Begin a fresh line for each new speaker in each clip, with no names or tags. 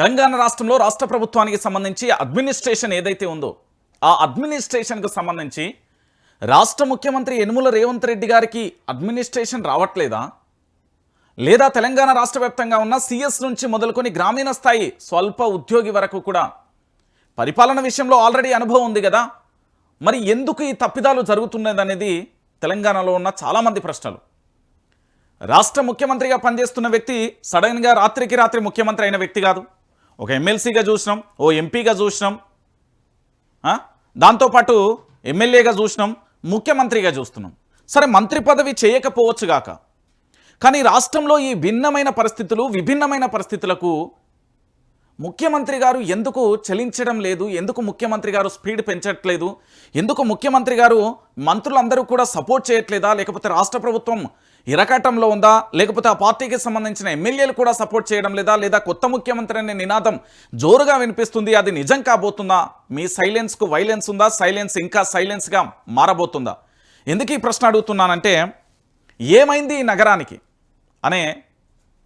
తెలంగాణ రాష్ట్రంలో రాష్ట్ర ప్రభుత్వానికి సంబంధించి అడ్మినిస్ట్రేషన్ ఏదైతే ఉందో ఆ అడ్మినిస్ట్రేషన్కు సంబంధించి రాష్ట్ర ముఖ్యమంత్రి యనుమల రేవంత్ రెడ్డి గారికి అడ్మినిస్ట్రేషన్ రావట్లేదా? లేదా తెలంగాణ రాష్ట్ర వ్యాప్తంగా ఉన్న సీఎస్ నుంచి మొదలుకొని గ్రామీణ స్థాయి స్వల్ప ఉద్యోగి వరకు కూడా పరిపాలన విషయంలో ఆల్రెడీ అనుభవం ఉంది కదా? మరి ఎందుకు ఈ తప్పిదాలు జరుగుతున్నదనేది తెలంగాణలో ఉన్న చాలామంది ప్రశ్నలు. రాష్ట్ర ముఖ్యమంత్రిగా పనిచేస్తున్న వ్యక్తి సడన్గా రాత్రికి రాత్రి ముఖ్యమంత్రి అయిన వ్యక్తి కాదు. ఒక ఎమ్మెల్సీగా చూసినాం ఓ ఎంపీగా చూసినాం దాంతోపాటు ఎమ్మెల్యేగా చూసినాం ముఖ్యమంత్రిగా చూస్తున్నాం. సరే మంత్రి పదవి చేయకపోవచ్చు గాక కానీ రాష్ట్రంలో ఈ భిన్నమైన పరిస్థితులు విభిన్నమైన పరిస్థితులకు ముఖ్యమంత్రి గారు ఎందుకు చలించడం లేదు? ఎందుకు ముఖ్యమంత్రి గారు స్పీడ్ పెంచట్లేదు? ఎందుకు ముఖ్యమంత్రి గారు మంత్రులందరూ కూడా సపోర్ట్ చేయట్లేదా? లేకపోతే రాష్ట్ర ప్రభుత్వం ఇరకాటంలో ఉందా? లేకపోతే ఆ పార్టీకి సంబంధించిన ఎమ్మెల్యేలు కూడా సపోర్ట్ చేయడం లేదా? లేదా కొత్త ముఖ్యమంత్రి అనే నినాదం జోరుగా వినిపిస్తుంది అది నిజం కాబోతుందా? మీ సైలెన్స్కు వైలెన్స్ ఉందా? సైలెన్స్ ఇంకా సైలెన్స్గా మారబోతుందా? ఎందుకు ఈ ప్రశ్న అడుగుతున్నానంటే ఏమైంది ఈ నగరానికి అనే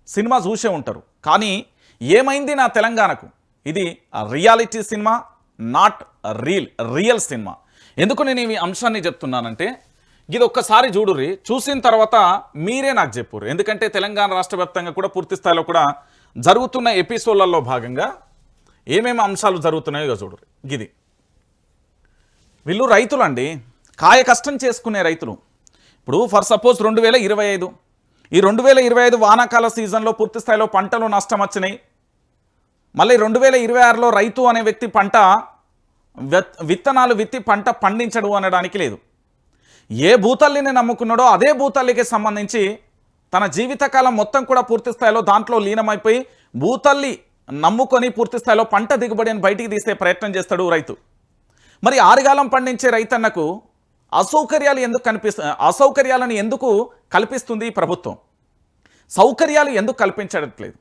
సినిమా చూసే ఉంటారు. కానీ ఏమైంది నా తెలంగాణకు? ఇది reality cinema not reel real cinema. ఎందుకు నేను ఈ అంశాన్ని చెప్తున్నానంటే ఇది ఒక్కసారి చూడుర్రి. చూసిన తర్వాత మీరే నాకు చెప్పుర్రి. ఎందుకంటే తెలంగాణ రాష్ట్ర వ్యాప్తంగా కూడా పూర్తి స్థాయిలో కూడా జరుగుతున్న ఎపిసోడ్లలో భాగంగా ఏమేమి అంశాలు జరుగుతున్నాయో చూడుర్రి. ఇది వీళ్ళు రైతులండి. కాయ కష్టం చేసుకునే రైతులు. ఇప్పుడు ఫర్ సపోజ్ రెండు వేల ఇరవై ఐదు. ఈ రెండు వేల ఇరవై ఐదు వానాకాల సీజన్లో పూర్తి స్థాయిలో పంటలు నష్టం వచ్చినాయి. మళ్ళీ రెండు వేల ఇరవై ఆరులో రైతు అనే వ్యక్తి పంట విత్- విత్తనాలు విత్తి పంట పండించడు అనడానికి లేదు. ఏ భూతల్లిని నమ్ముకున్నాడో అదే భూతల్లికి సంబంధించి తన జీవితకాలం మొత్తం కూడా పూర్తి స్థాయిలో దాంట్లో లీనమైపోయి భూతల్లి నమ్ముకొని పూర్తి స్థాయిలో పంట దిగుబడిని బయటికి తీసే ప్రయత్నం చేస్తాడు రైతు. మరి ఆరుగాలం పండించే రైతన్నకు అసౌకర్యాలు ఎందుకు కనిపిస్తు అసౌకర్యాలను ఎందుకు కల్పిస్తుంది ప్రభుత్వం? సౌకర్యాలు ఎందుకు కల్పించట్లేదు?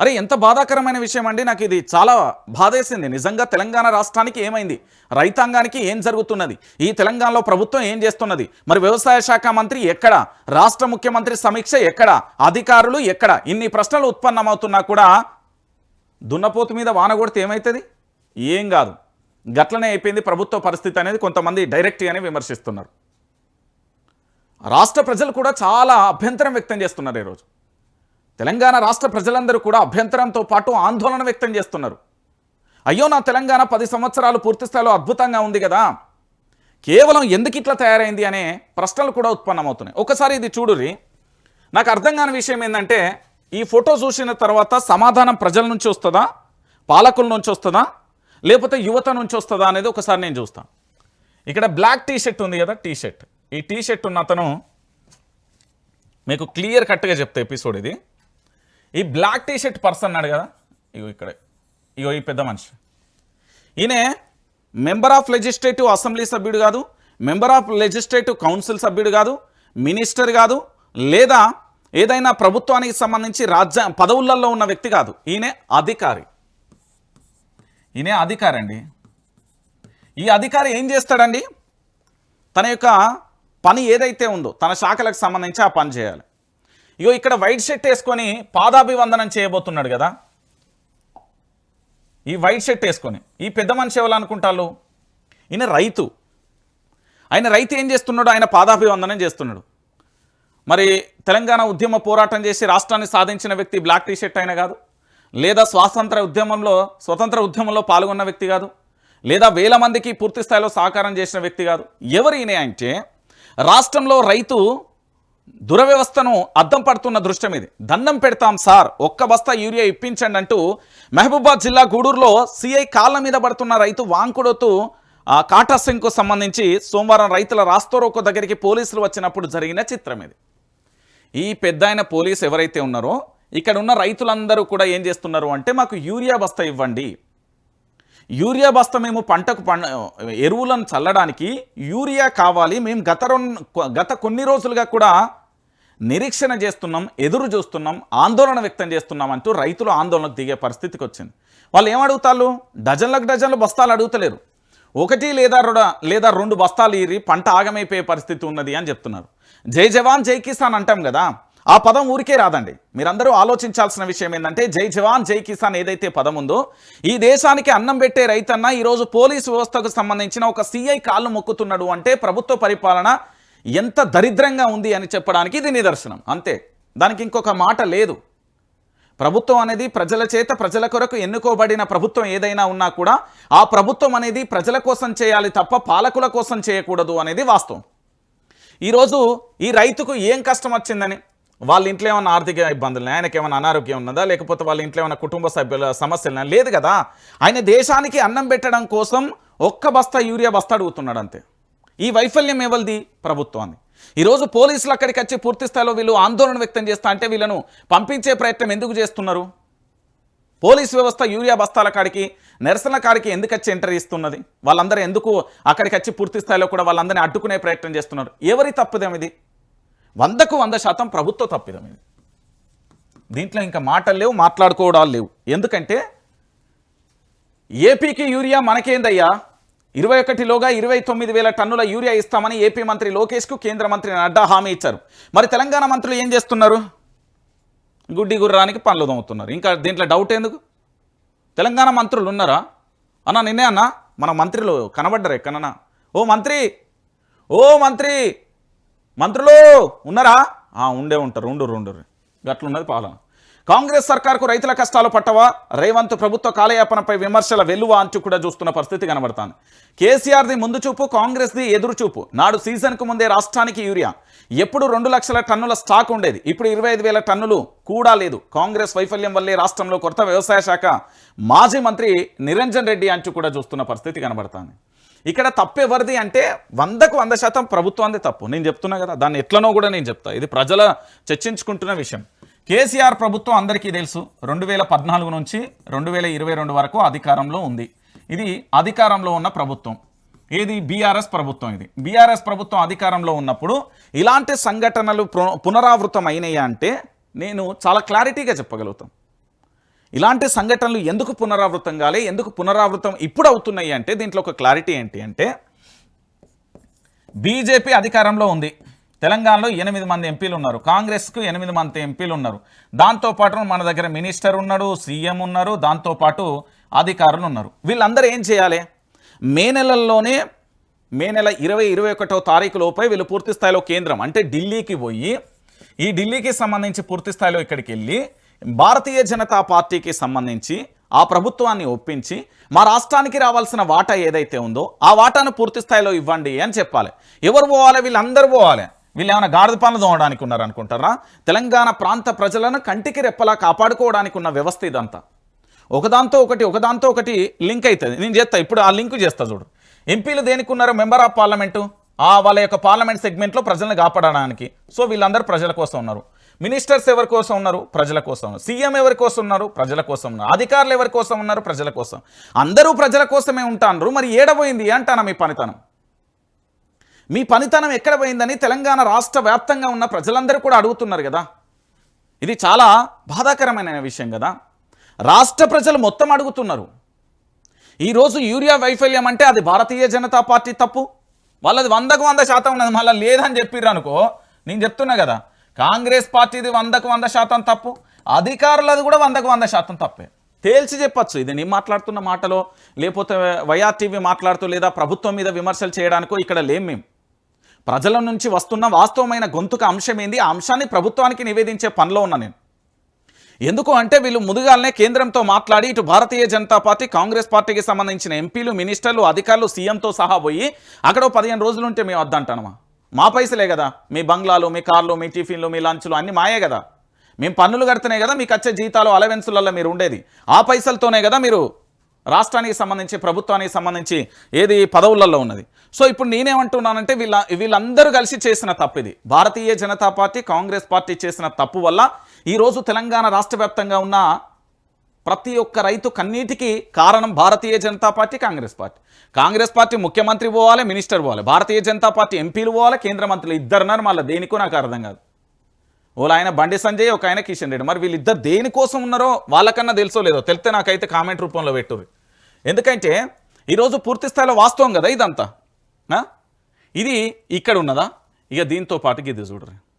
అరే ఎంత బాధాకరమైన విషయం అండి నాకు ఇది చాలా బాధేసింది. నిజంగా తెలంగాణ రాష్ట్రానికి ఏమైంది? రైతాంగానికి ఏం జరుగుతున్నది? ఈ తెలంగాణలో ప్రభుత్వం ఏం చేస్తున్నది? మరి వ్యవసాయ శాఖ మంత్రి ఎక్కడ? రాష్ట్ర ముఖ్యమంత్రి సమీక్ష ఎక్కడ? అధికారులు ఎక్కడ? ఇన్ని ప్రశ్నలు ఉత్పన్నమవుతున్నా కూడా దున్నపోతు మీద వాన కొడితే ఏమవుతుంది ఏం కాదు. గట్లనే అయిపోయింది ప్రభుత్వ పరిస్థితి అనేది కొంతమంది డైరెక్ట్గానే విమర్శిస్తున్నారు. రాష్ట్ర ప్రజలు కూడా చాలా అభ్యంతరం వ్యక్తం చేస్తున్నారు ఈరోజు. తెలంగాణ రాష్ట్ర ప్రజలందరూ కూడా అభ్యంతరంతో పాటు ఆందోళన వ్యక్తం చేస్తున్నారు. అయ్యో నా తెలంగాణ పది సంవత్సరాలు పూర్తి స్థాయిలో అద్భుతంగా ఉంది కదా. కేవలం ఎందుకు ఇట్లా తయారైంది అనే ప్రశ్నలు కూడా ఉత్పన్నమవుతున్నాయి. ఒకసారి ఇది చూడురి నాకు అర్థం కాని విషయం ఏంటంటే ఈ ఫోటో చూసిన తర్వాత సమాధానం ప్రజల నుంచి వస్తుందా? పాలకుల నుంచి వస్తుందా? లేకపోతే యువత నుంచి వస్తుందా అనేది ఒకసారి నేను చూస్తాను ఇక్కడ బ్లాక్ టీ షర్ట్ ఉంది కదా టీ షర్ట్ ఈ టీ షర్ట్ ఉన్న అతను మీకు క్లియర్ కట్గా చెప్తా ఎపిసోడ్ ఇది. ఈ బ్లాక్ టీ షర్ట్ పర్సన్ అన్నాడు కదా? ఇగో ఇక్కడే. ఇగో ఈ పెద్ద మనిషి. ఈయనే మెంబర్ ఆఫ్ లెజిస్లేటివ్ అసెంబ్లీ సభ్యుడు కాదు మెంబర్ ఆఫ్ లెజిస్లేటివ్ కౌన్సిల్ సభ్యుడు కాదు మినిస్టర్ కాదు లేదా ఏదైనా ప్రభుత్వానికి సంబంధించి రాజ్య పదవులలో ఉన్న వ్యక్తి కాదు. ఈయనే అధికారి. ఈయనే అధికారి అండి. ఈ అధికారి ఏం చేస్తాడండి? తన యొక్క పని ఏదైతే ఉందో తన శాఖలకు సంబంధించి ఆ పని చేయాలి. ఇగో ఇక్కడ వైట్ షర్ట్ వేసుకొని పాదాభివందనం చేయబోతున్నాడు కదా. ఈ వైట్ షర్ట్ వేసుకొని ఈ పెద్ద మనిషి ఎవరనుకుంటారు ఈయన రైతు. ఆయన రైతు ఏం చేస్తున్నాడు? ఆయన పాదాభివందనం చేస్తున్నాడు. మరి తెలంగాణ ఉద్యమ పోరాటం చేసి రాష్ట్రాన్ని సాధించిన వ్యక్తి బ్లాక్ టీ షర్ట్ అయినా కాదు లేదా స్వాతంత్ర ఉద్యమంలో స్వతంత్ర ఉద్యమంలో పాల్గొన్న వ్యక్తి కాదు లేదా వేల మందికి పూర్తి స్థాయిలో సహకారం చేసిన వ్యక్తి కాదు. ఎవరు ఈయన అంటే రాష్ట్రంలో రైతు దురవ్యవస్థను అద్దం పడుతున్న దృశ్యం ఇది. దండం పెడతాం సార్. ఒక్క బస్తా యూరియా ఇప్పించండి అంటూ మహబూబాద్ జిల్లా గూడూరులో సిఐ కాళ్ళ మీద పడుతున్న రైతు వాంకుడోతు కాటా సింగ్కు సంబంధించి సోమవారం రైతుల రాస్తోరోకో దగ్గరికి పోలీసులు వచ్చినప్పుడు జరిగిన చిత్రం ఇది. ఈ పెద్ద పోలీస్ ఎవరైతే ఉన్నారో ఇక్కడ ఉన్న రైతులందరూ కూడా ఏం చేస్తున్నారు అంటే మాకు యూరియా బస్తా ఇవ్వండి. యూరియా బస్తా మేము పంటకు పండ ఎరువులను చల్లడానికి యూరియా కావాలి. మేము గత గత కొన్ని రోజులుగా కూడా నిరీక్షణ చేస్తున్నాం ఎదురు చూస్తున్నాం ఆందోళన వ్యక్తం చేస్తున్నాం అంటూ రైతులు ఆందోళనకు దిగే పరిస్థితికి వచ్చింది. వాళ్ళు ఏమడుగుతారు డజన్లకు డజన్లు బస్తాలు అడుగుతలేరు. ఒకటి లేదా రెండు లేదా రెండు బస్తాలు ఈరి పంట ఆగమైపోయే పరిస్థితి ఉన్నది అని చెప్తున్నారు. జై జవాన్ జై కిసాన్ అంటాం కదా. ఆ పదం ఊరికే రాదండి. మీరందరూ ఆలోచించాల్సిన విషయం ఏంటంటే జై జవాన్ జై కిసాన్ ఏదైతే పదం ఉందో ఈ దేశానికి అన్నం పెట్టే రైతన్న ఈరోజు పోలీసు వ్యవస్థకు సంబంధించిన ఒక సిఐ కాళ్ళు మొక్కుతున్నాడు అంటే ప్రభుత్వ పరిపాలన ఎంత దరిద్రంగా ఉంది అని చెప్పడానికి ఇది నిదర్శనం. అంతే. దానికి ఇంకొక మాట లేదు. ప్రభుత్వం అనేది ప్రజల చేత ప్రజల కొరకు ఎన్నుకోబడిన ప్రభుత్వం ఏదైనా ఉన్నా కూడా ఆ ప్రభుత్వం అనేది ప్రజల కోసం చేయాలి తప్ప పాలకుల కోసం చేయకూడదు అనేది వాస్తవం. ఈరోజు ఈ రైతుకు ఏం కష్టం వచ్చిందని వాళ్ళ ఇంట్లో ఏమైనా ఆర్థిక ఇబ్బందులు ఆయనకి ఏమైనా అనారోగ్యం ఉన్నదా లేకపోతే వాళ్ళ ఇంట్లో ఏమైనా కుటుంబ సభ్యుల సమస్యలు లేదు కదా. ఆయన దేశానికి అన్నం పెట్టడం కోసం ఒక్క బస్తా యూరియా బస్తా అడుగుతున్నాడు అంతే. ఈ వైఫల్యం ఎవరిది? ప్రభుత్వాన్ని. ఈరోజు పోలీసులు అక్కడికి వచ్చి పూర్తి స్థాయిలో వీళ్ళు ఆందోళన వ్యక్తం చేస్తా అంటే వీళ్ళను పంపించే ప్రయత్నం ఎందుకు చేస్తున్నారు? పోలీస్ వ్యవస్థ యూరియా బస్తాల కాడికి నిరసన కాడికి ఎందుకు వచ్చి ఎంటర్ ఇస్తున్నది? వాళ్ళందరూ ఎందుకు అక్కడికి వచ్చి పూర్తి స్థాయిలో కూడా వాళ్ళందరినీ అడ్డుకునే ప్రయత్నం చేస్తున్నారు? ఎవరి తప్పుదేమిది వందకు వంద శాతం ప్రభుత్వ తప్పిదం ఇది. దీంట్లో ఇంకా మాటలు లేవు మాట్లాడుకోవడాలు లేవు. ఎందుకంటే ఏపీకి యూరియా మనకేందయ్యా? ఇరవై ఒకటిలోగా ఇరవై తొమ్మిది వేల టన్నుల యూరియా ఇస్తామని ఏపీ మంత్రి లోకేష్కు కేంద్ర మంత్రి నడ్డా హామీ ఇచ్చారు. మరి తెలంగాణ మంత్రులు ఏం చేస్తున్నారు? గుడ్డి గుర్రానికి పనులు దొంగతున్నారు ఇంకా దీంట్లో డౌట్ ఎందుకు? తెలంగాణ మంత్రులు ఉన్నారా? అన్న నిన్నే అన్న మన మంత్రులు కనబడ్డారు ఎక్కడన్నా ఓ మంత్రి! ఓ మంత్రి! మంత్రులు ఉన్నారా? ఆ, ఉండే ఉంటారు ఉండు ఉండరు గట్లున్నది పాలన. కాంగ్రెస్ సర్కార్కు రైతుల కష్టాలు పట్టవా? రేవంత్ ప్రభుత్వ కాలయాపనపై విమర్శల వెల్లువ అంచు కూడా చూస్తున్న పరిస్థితి కనబడుతుంది. కేసీఆర్ది ముందు చూపు కాంగ్రెస్ది ఎదురు చూపు. నాడు సీజన్కు ముందే రాష్ట్రానికి యూరియా. ఎప్పుడు రెండు లక్షల టన్నుల స్టాక్ ఉండేది. ఇప్పుడు ఇరవై ఐదు వేల టన్నులు కూడా లేదు. కాంగ్రెస్ వైఫల్యం వల్లే రాష్ట్రంలో కొత్త వ్యవసాయ శాఖ మాజీ మంత్రి నిరంజన్ రెడ్డి అంచు కూడా చూస్తున్న పరిస్థితి కనబడుతుంది. ఇక్కడ తప్పు ఎవరిది అంటే వందకు వంద శాతం ప్రభుత్వాన్ని తప్పు. నేను చెప్తున్నా కదా దాన్ని ఎట్లనో కూడా నేను చెప్తా. ఇది ప్రజల చర్చించుకుంటున్న విషయం. కేసీఆర్ ప్రభుత్వం అందరికీ తెలుసు రెండు వేల పద్నాలుగు నుంచి రెండు వేల ఇరవై రెండు వరకు అధికారంలో ఉంది. ఇది అధికారంలో ఉన్న ప్రభుత్వం. ఏది? బీఆర్ఎస్ ప్రభుత్వం ఇది. బీఆర్ఎస్ ప్రభుత్వం అధికారంలో ఉన్నప్పుడు ఇలాంటి సంఘటనలు పున- పునరావృతం అయినాయా అంటే నేను చాలా క్లారిటీగా చెప్పగలుగుతాం ఇలాంటి సంఘటనలు ఎందుకు పునరావృతం కాలే ఎందుకు పునరావృతం ఇప్పుడు అవుతున్నాయి అంటే దీంట్లో ఒక క్లారిటీ ఏంటి అంటే బీజేపీ అధికారంలో ఉంది. తెలంగాణలో ఎనిమిది మంది ఎంపీలు ఉన్నారు. కాంగ్రెస్కు ఎనిమిది మంది ఎంపీలు ఉన్నారు. దాంతోపాటు మన దగ్గర మినిస్టర్ ఉన్నాడు సీఎం ఉన్నారు దాంతోపాటు అధికారులు ఉన్నారు. వీళ్ళందరూ ఏం చేయాలి? మే నెలల్లోనే మే నెల ఇరవై ఇరవై ఒకటో తారీఖు లోపే వీళ్ళు పూర్తి స్థాయిలో కేంద్రం అంటే ఢిల్లీకి పోయి ఈ ఢిల్లీకి సంబంధించి పూర్తి స్థాయిలో ఇక్కడికి వెళ్ళి భారతీయ జనతా పార్టీకి సంబంధించి ఆ ప్రభుత్వాన్ని ఒప్పించి మా రాష్ట్రానికి రావాల్సిన వాటా ఏదైతే ఉందో ఆ వాటాను పూర్తి స్థాయిలో ఇవ్వండి అని చెప్పాలి. ఎవరు పోవాలి? వీళ్ళందరూ పోవాలి. వీళ్ళు ఏమైనా గాడిద పనులు తోమడానికి ఉన్నారనుకుంటారా? తెలంగాణ ప్రాంత ప్రజలను కంటికి రెప్పలా కాపాడుకోవడానికి ఉన్న వ్యవస్థ ఇదంతా. ఒకదాంతో ఒకటి ఒకదాంతో ఒకటి లింక్ అవుతుంది నేను చేస్తా ఇప్పుడు ఆ లింక్ చేస్తా చూడు. ఎంపీలు దేనికి ఉన్నారు? Member of parliament. ఆ వాళ్ళ యొక్క పార్లమెంట్ సెగ్మెంట్లో ప్రజలను కాపాడడానికి. సో వీళ్ళందరూ ప్రజల కోసం ఉన్నారు. మినిస్టర్స్ ఎవరి కోసం ఉన్నారు? ప్రజల కోసం. సీఎం ఎవరి కోసం ఉన్నారు? ప్రజల కోసం ఉన్నారు. అధికారులు ఎవరి కోసం ఉన్నారు? ప్రజల కోసం. అందరూ ప్రజల కోసమే ఉంటారు మరి ఏడబోయింది? అంటానా మీ పనితనం? మీ పనితనం ఎక్కడ పోయిందని తెలంగాణ రాష్ట్ర వ్యాప్తంగా ఉన్న ప్రజలందరూ కూడా అడుగుతున్నారు కదా. ఇది చాలా బాధాకరమైన విషయం కదా. రాష్ట్ర ప్రజలు మొత్తం అడుగుతున్నారు. ఈరోజు యూరియా వైఫల్యం అంటే అది భారతీయ జనతా పార్టీ తప్పు. వాళ్ళది వందకు వంద శాతం ఉన్నది. మళ్ళీ లేదని చెప్పిర్రు అనుకో. నేను చెప్తున్నా కదా. కాంగ్రెస్ పార్టీది వందకు వంద శాతం తప్పు అధికారులది కూడా వందకు వంద శాతం తప్పే. తేల్చి చెప్పచ్చు. ఇది నేను మాట్లాడుతున్న మాటలో లేకపోతే వైఆర్టీవీ మాట్లాడుతూ లేదా ప్రభుత్వం మీద విమర్శలు చేయడానికో ఇక్కడ లేం మేము ప్రజల నుంచి వస్తున్న వాస్తవమైన గొంతుక అంశం ఏంది? ఆ అంశాన్ని ప్రభుత్వానికి నివేదించే పనిలో ఉన్నా నేను. ఎందుకు అంటే వీళ్ళు ముందుగానే కేంద్రంతో మాట్లాడి ఇటు భారతీయ జనతా పార్టీ కాంగ్రెస్ పార్టీకి సంబంధించిన ఎంపీలు మినిస్టర్లు అధికారులు సీఎంతో సహా పోయి అక్కడ పదిహేను రోజులుంటే మేము వద్దంటానమా? మా పైసలే కదా. మీ బంగ్లాలు మీ కార్లు మీ టిఫిన్లు మీ లంచ్లు అన్ని మాయే కదా. మేము పన్నులు కడితేనే కదా మీకు వచ్చే జీతాలు అలవెన్సులలో మీరు ఉండేది. ఆ పైసలతోనే కదా మీరు రాష్ట్రానికి సంబంధించి ప్రభుత్వానికి సంబంధించి ఏది పదవులలో ఉన్నది. సో ఇప్పుడు నేనేమంటున్నానంటే వీళ్ళ వీళ్ళందరూ కలిసి చేసిన తప్పు ఇది Bharatiya Janata party Congress party చేసిన తప్పు వల్ల ఈరోజు తెలంగాణ రాష్ట్ర ఉన్న ప్రతి ఒక్క రైతు కన్నీటికి కారణం Bharatiya Janata party Congress party. Congress party ముఖ్యమంత్రి పోవాలి మినిస్టర్ పోవాలి. భారతీయ జనతా పార్టీ ఎంపీలు పోవాలి కేంద్ర మంత్రులు ఇద్దరున్నారు మళ్ళీ దేనికో నాకు అర్థం కాదు. ఓలా ఆయన బండి సంజయ్ ఒక ఆయన కిషన్ రెడ్డి. మరి వీళ్ళిద్దరు దేనికోసం ఉన్నారో వాళ్ళకన్నా తెలుసో లేదో తెలితే నాకైతే కామెంట్ రూపంలో పెట్టుర్రి. ఎందుకంటే ఈరోజు పూర్తి స్థాయిలో వాస్తవం కదా ఇదంతా? ఇది ఇక్కడ ఉన్నదా? ఇక దీంతో పాటుకి ఇది చూడరు.